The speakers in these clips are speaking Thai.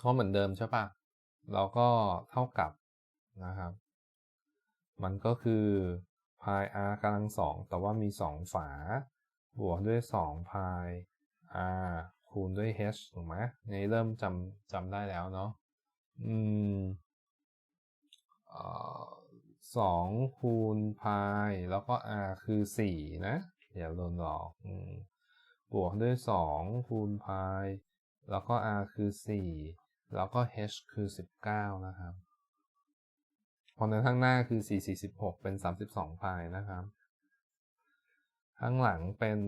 เขาเหมือนเดิมใช่ปะเราก็เท่ากับนะครับ มันก็คือ pi r กำลังสองแต่ว่ามีสองฝา บวกด้วยสอง pi r คูณด้วย h ถูกไหมในเริ่มจำจำได้แล้วเนาะอืมสองคูณ pi แล้วก็ r คือสี่นะอย่าโดนหลอกอบวกด้วยสองคูณ pi แล้วก็ r คือสี่ แล้วก็ h คือสิบเก้านะครับพอในข้างหน้าคือ 4 4 6 เป็น 32 พายนะครับ ข้างหลังเป็น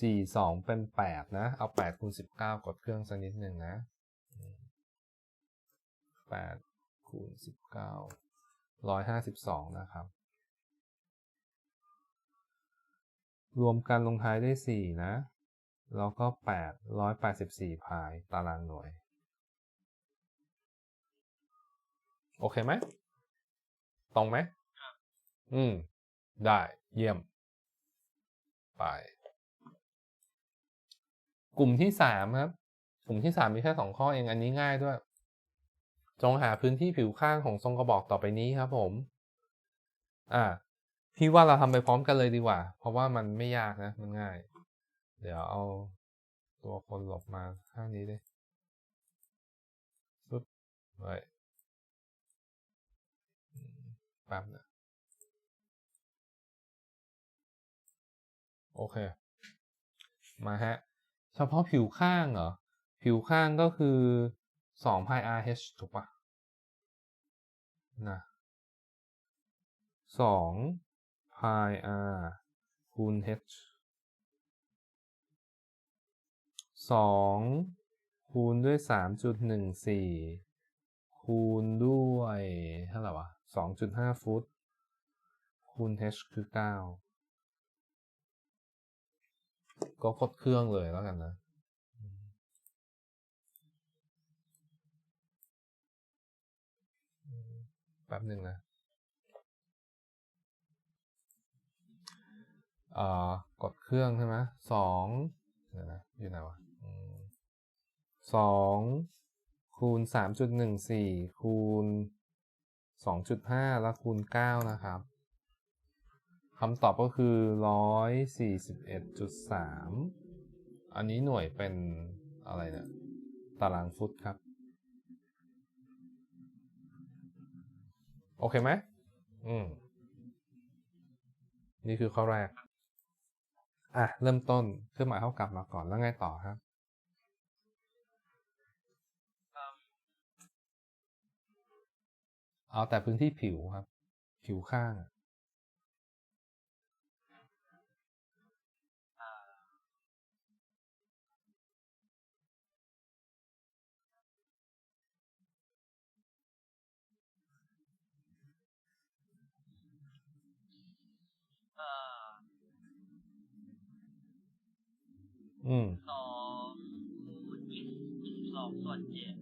4 2 เป็น 8 นะ เอา 8 คูณ 19 กดเครื่องสักนิดหนึ่งนะ 8 คูณ 19 152 นะครับ รวมกันลงท้ายได้ 4 นะ แล้วก็ 8 184 พาย ตารางหน่วย โอเคไหมตรงไหมอืม ได้เยี่ยม ไป กลุ่มที่สามครับ กลุ่มที่สามมีแค่สองข้อเองอันนี้ง่ายด้วย จงหาพื้นที่ผิวข้างของทรงกระบอกต่อไปนี้ครับผม อ่าพี่ว่าเราทำไปพร้อมกันเลยดีกว่า เพราะว่ามันไม่ยากนะ มันง่าย เดี๋ยวเอาตัวคนหลบมาข้างนี้ดิปึ๊บไว้ ป๊บนะโอเค มาฮะ เฉพาะผิวข้างเหรอ ผิวข้างก็คือ2 pi r h ถูกปะนะ2 pi r คูณ h 2 คูณด้วย 3.14 คูณด้วยเท่าไหร่วะ 2.5 ฟุต คูณ h คือ 9 ก็กดเครื่องเลยแล้วกันนะ แป๊บหนึ่งนะอ่ากดเครื่องใช่ไหมสองเดี๋ยวนะอยู่ไหนวะสองคูณสามจุดหนึ่งสี่คูณ สองจุดห้าแล้วคูณเก้านะครับคำตอบก็คือร้อยสี่สิบเอ็ดจุดสามอันนี้หน่วยเป็นอะไรเนี่ย ตารางฟุตครับ โอเคไหมอืม นี่คือข้อแรก อะ เริ่มต้นเครื่องหมายเท่ากับมาก่อนแล้วไงต่อครับ เอาแต่พื้นที่ผิวครับ ผิวข้างอืมสองคูณยี่สิบสองส่วนเจ็ด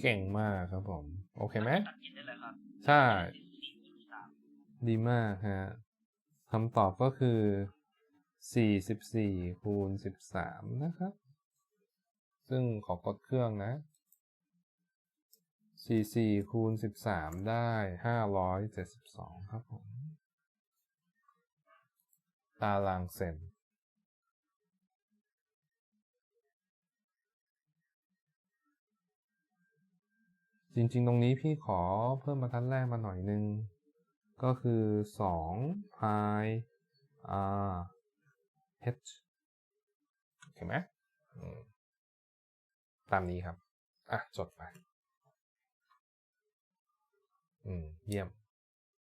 เก่งมากครับผม โอเคไหมตัดกินได้เลยครับใช่สี่จุดสามดีมากฮะคำตอบก็คือ44คูณ13นะครับ ซึ่งขอกดเครื่องนะ44คูณ13ได้572ครับผม ตารางเซน จริง ๆ ตรงนี้พี่ขอเพิ่มบรรทัดแรกมาหน่อยนึง ก็คือ2 pi r h เห็นไหมอืมตามนี้ครับ อะ จดไป อืม เยี่ยม